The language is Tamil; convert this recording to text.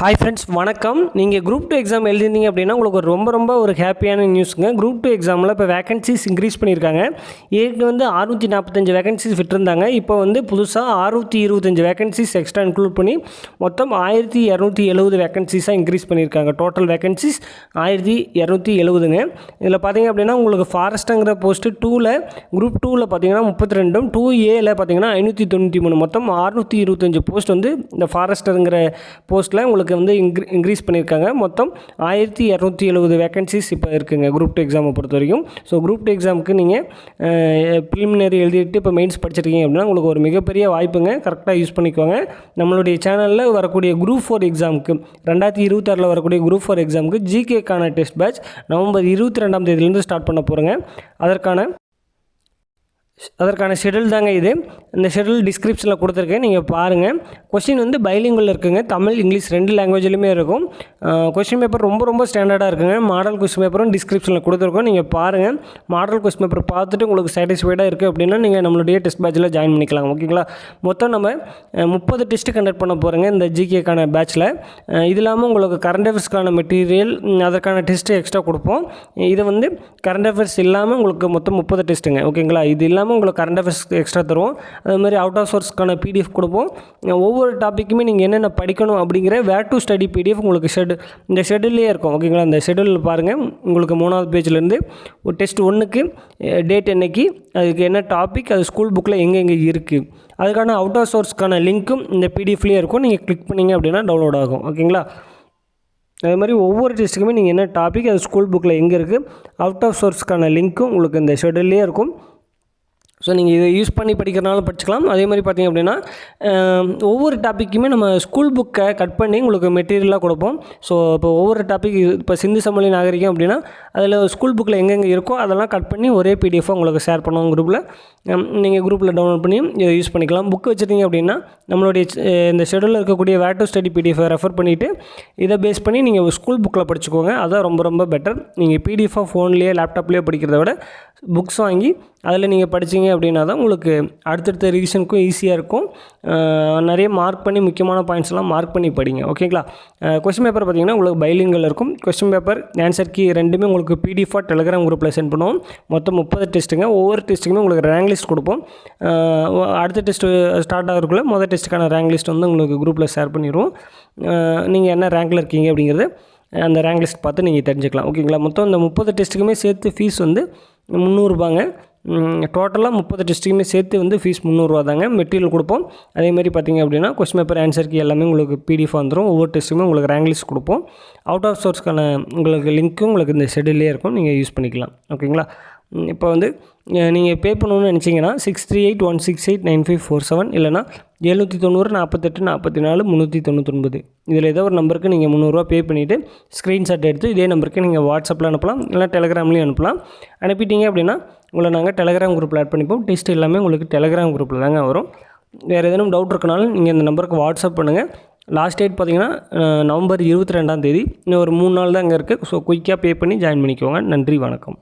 ஹாய் ஃப்ரெண்ட்ஸ் வணக்கம். நீங்கள் குரூப் டூ எக்ஸாம் எழுதிருந்தீங்க அப்படின்னா உங்களுக்கு ரொம்ப ரொம்ப ஒரு ஹாப்பியான நியூஸுங்க குரூப் டூ எக்ஸாமில் இப்போ வேகன்சிஸ் இன்க்ரீஸ் பண்ணியிருக்காங்க. ஏற்கனவே வந்து அறுநூற்றி நாற்பத்தஞ்சு வேகன்சிஸ் விட்டுருந்தாங்க. இப்போ வந்து புதுசாக அறுநூற்றி இருபத்தஞ்சு வேகன்சிஸ் எக்ஸ்ட்ரா இன்க்ளூட் பண்ணி மொத்தம் ஆயிரத்தி இரநூத்தி எழுபது வேகன்சிஸாக இன்க்ரீஸ் பண்ணியிருக்காங்க. டோட்டல் வேகன்சிஸ் ஆயிரத்தி இரநூத்தி எழுபதுங்க. இதில் பார்த்தீங்க அப்படின்னா உங்களுக்கு ஃபாரஸ்ட்டுங்கிற போஸ்ட்டு டூவில் குரூப் டூவில் பார்த்தீங்கன்னா முப்பத்தி ரெண்டும் டூ ஏல பார்த்தீங்கன்னா ஐநூற்றி தொண்ணூற்றி மூணு. மொத்தம் அறுநூற்றி இருபத்தஞ்சு போஸ்ட் வந்து இந்த ஃபாரஸ்டருங்கிற போஸ்ட்டில் உங்களுக்கு வந்து இன்க்ரீ இன்க்ரீஸ் பண்ணியிருக்காங்க. மொத்தம் ஆயிரத்தி இரநூத்தி எழுபது வேக்கன்சிஸ் இப்போ இருக்குங்க குரூப் டூ எக்ஸாமை பொறுத்த வரைக்கும் ஸோ குரூப் டூ எக்ஸாமுக்கு நீங்கள் ப்ரிலிமினரி எழுதிட்டு இப்போ மெயின்ஸ் படிச்சிருக்கீங்க அப்படின்னா உங்களுக்கு ஒரு மிகப்பெரிய வாய்ப்புங்க. கரெக்டாக யூஸ் பண்ணிக்கோங்க. நம்மளுடைய சேனலில் வரக்கூடிய குரூப் ஃபோர் எக்ஸாமுக்கு ரெண்டாயிரத்தி இருபத்தாறில் வரக்கூடிய குரூப் ஃபோர் எக்ஸாமுக்கு ஜிகேக்கான டெஸ்ட் பேட்ச் நவம்பர் இருபத்தி ரெண்டாம் தேதியிலேருந்து ஸ்டார்ட் பண்ண போகிறேங்க அதற்கான அதற்கான ஷெடியூல் தாங்க இது. இந்த ஷெடியூல் டிஸ்கிரிப்ஷனில் கொடுத்துருக்கேன். நீங்கள் பாருங்கள் கொஷின் வந்து பைலிங்குள்ள இருக்குங்க. தமிழ் இங்கிலீஷ் ரெண்டு லாங்குவேஜ்லையுமே இருக்கும். கொஷின் பேப்பர் ரொம்ப ரொம்ப ஸ்டாண்டர்டாக இருக்குங்க. மாடல் கொஸ்டின் பேப்பரும் டிஸ்கிரிப்ஷனில் கொடுத்துருக்கோம். நீங்கள் பாருங்கள் மாடல் கொஸ்டின் பேப்பர் பார்த்துட்டு உங்களுக்கு சாட்டிஸ்ஃபைடாக இருக்குது அப்படின்னா நீங்கள் நம்மளுடைய டெஸ்ட் பேட்சில் ஜாயின் பண்ணிக்கலாம். ஓகேங்களா மொத்தம் நம்ம முப்பது டெஸ்ட்டு கண்டக்ட் பண்ண போகிறோங்க இந்த ஜிகேக்கான பேட்சில் இது இல்லாமல் உங்களுக்கு கரண்ட் அஃபேர்ஸ்க்கான மெட்டீரியல் அதற்கான டெஸ்ட்டு எக்ஸ்ட்ரா கொடுப்போம். இது வந்து கரண்ட் அஃபேர்ஸ் இல்லாமல் உங்களுக்கு மொத்தம் முப்பது டெஸ்ட்டுங்க ஓகேங்களா இது இல்லாமல் இல்லாமல் உங்களுக்கு கரண்ட் அஃபேர்ஸ் எக்ஸ்ட்ரா தருவோம். அது மாதிரி அவுட் ஆஃப் சோர்ஸ்க்கான பிடிஎஃப் கொடுப்போம். ஒவ்வொரு டாப்பிக்குமே நீங்கள் என்னென்ன படிக்கணும் அப்படிங்கிற வேர் டு ஸ்டடி பிடிஎஃப் உங்களுக்கு ஷெட் இந்த ஷெடியூல்லே இருக்கும். ஓகேங்களா இந்த ஷெட்யூலில் பாருங்கள் உங்களுக்கு மூணாவது பேஜ்லேருந்து ஒரு டெஸ்ட் ஒன்றுக்கு டேட் என்னைக்கு அதுக்கு என்ன டாபிக் அது ஸ்கூல் புக்கில் எங்கே இருக்குது அதுக்கான அவுட் ஆஃப் சோர்ஸ்க்கான லிங்க்கும் இந்த பிடிஎஃப்லேயே இருக்கும். நீங்கள் கிளிக் பண்ணிங்க அப்படின்னா டவுன்லோட் ஆகும். ஓகேங்களா அதே மாதிரி ஒவ்வொரு டெஸ்ட்டுக்குமே நீங்கள் என்ன டாபிக் அது ஸ்கூல் புக்கில் எங்கே இருக்குது அவுட் ஆஃப் சோர்ஸ்க்கான லிங்க்கும் உங்களுக்கு இந்த ஷெடியூல்லே இருக்கும். ஸோ நீங்கள் இதை யூஸ் பண்ணி படிக்கிறனாலும் படிச்சுக்கலாம். அதே மாதிரி பார்த்திங்க அப்படின்னா ஒவ்வொரு டாப்பிக்குமே நம்ம ஸ்கூல் புக்கை கட் பண்ணி உங்களுக்கு மெட்டீரியலாக கொடுப்போம். ஸோ இப்போ ஒவ்வொரு டாபிக் இப்போ சிந்து சமொழி நாகரிகம் அப்படின்னா அதில் ஸ்கூல் புக்கில் எங்கெங்கே இருக்கோ அதெல்லாம் கட் பண்ணி ஒரே பிடிஎஃபாக உங்களுக்கு ஷேர் பண்ணுவோம் குரூப்பில் நீங்கள் குரூப்பில் டவுன்லோட் பண்ணி இதை யூஸ் பண்ணிக்கலாம். புக் வச்சுருந்தீங்க அப்படின்னா நம்மளுடைய இந்த ஷெடியூலில் இருக்கக்கூடிய வேர் டு ஸ்டடி பிடிஎஃபை ரெஃபர் பண்ணிவிட்டு இதை பேஸ் பண்ணி நீங்கள் ஸ்கூல் புக்கில் படிச்சுக்கோங்க. அதான் ரொம்ப ரொம்ப பெட்டர் நீங்கள் பிடிஎஃபாக ஃபோன்லேயே லேப்டாப்லேயே படிக்கிறத விட புக்ஸ் வாங்கி அதில் நீங்கள் படித்தீங்க அப்படின்னா தான் உங்களுக்கு அடுத்தடுத்த ரிவிஷனுக்கும் ஈஸியாக இருக்கும். நிறைய மார்க் பண்ணி முக்கியமான பாயிண்ட்ஸ்லாம் மார்க் பண்ணி படிங்க. ஓகேங்களா கொஸ்டின் பேப்பர் பார்த்திங்கன்னா உங்களுக்கு பைலிங்கில் இருக்கும். கொஸ்டின் பேப்பர் ஆன்சர் கீ ரெண்டுமே உங்களுக்கு பிடிஎஃபாக டெலிகிராம் குரூப்பில் சென்ட் பண்ணுவோம். மொத்தம் முப்பது டெஸ்ட்டுங்க ஒவ்வொரு டெஸ்ட்டுக்குமே உங்களுக்கு ரேங்க் லிஸ்ட் கொடுப்போம். அடுத்த டெஸ்ட்டு ஸ்டார்ட் ஆகிறதுக்குள்ளே மொதல் டெஸ்ட்டுக்கான ரேங்க் லிஸ்ட் வந்து உங்களுக்கு குரூப்பில் ஷேர் பண்ணிடுவோம். நீங்கள் என்ன ரேங்கில் இருக்கீங்க அப்படிங்கிறது அந்த ரேங்க் லிஸ்ட் பார்த்து நீங்கள் தெரிஞ்சுக்கலாம். ஓகேங்களா மொத்தம் இந்த முப்பது டெஸ்ட்டுக்குமே சேர்த்து ஃபீஸ் வந்து முந்நூறுபாங்க. டோட்டலாக முப்பது டிஸ்ட்ரிக்குமே சேர்த்து வந்து ஃபீஸ் முந்நூறுரூவா தாங்க மெட்டீரியல் கொடுப்போம் அதேமாதிரி பார்த்திங்க அப்படின்னா கொஸ்டின் பேப்பர் ஆன்சருக்கு எல்லாமே உங்களுக்கு பிடிஎஃப் வந்துடும் ஒவ்வொரு டெஸ்ட்டுமே உங்களுக்கு ரேங்க் லிஸ்ட் கொடுப்போம். அவுட் ஆஃப் சோர்ஸ்க்கான உங்களுக்கு லிங்க்கும் உங்களுக்கு இந்த ஷெடியூல்லே இருக்கும். நீங்கள் யூஸ் பண்ணிக்கலாம். ஓகேங்களா இப்போ வந்து நீங்கள் பே பண்ணணும்னு நினச்சிங்கன்னா six three eight one six eight nine five four seven இல்லைனா எழுநூற்றி தொண்ணூறு நாற்பத்தெட்டு நாற்பத்தி நாலு முந்நூற்றி தொண்ணூத்தொன்பது. இதில் ஏதோ ஒரு நம்பருக்கு நீங்கள் முந்நூறுரூவா பே பண்ணிவிட்டு ஸ்க்ரீன்ஷாட் எடுத்து இதே நம்பருக்கு நீங்கள் வாட்ஸ்அப்பில் அனுப்பலாம் இல்லைனா டெலகிராம்லேயும் அனுப்பலாம். அனுப்பிட்டீங்க அப்படின்னா உங்களை நாங்கள் டெலகிராம் குரூப்பில் ஆட் பண்ணிப்போம். டெஸ்ட் எல்லாமே உங்களுக்கு டெலகிராம் குரூப்பில் தாங்க வரும். வேறு எதனும் டவுட் இருக்கனாலும் நீங்கள் இந்த நம்பருக்கு வாட்ஸ்அப் பண்ணுங்கள் லாஸ்ட் டேட் பார்த்தீங்கன்னா நவம்பர் இருபத்தி ரெண்டாம் தேதி. இன்னும் ஒரு மூணு நாள் தான் அங்கே இருக்குது ஸோ குயிக்காக பே பண்ணி ஜாயின் பண்ணிக்கோங்க. நன்றி வணக்கம்.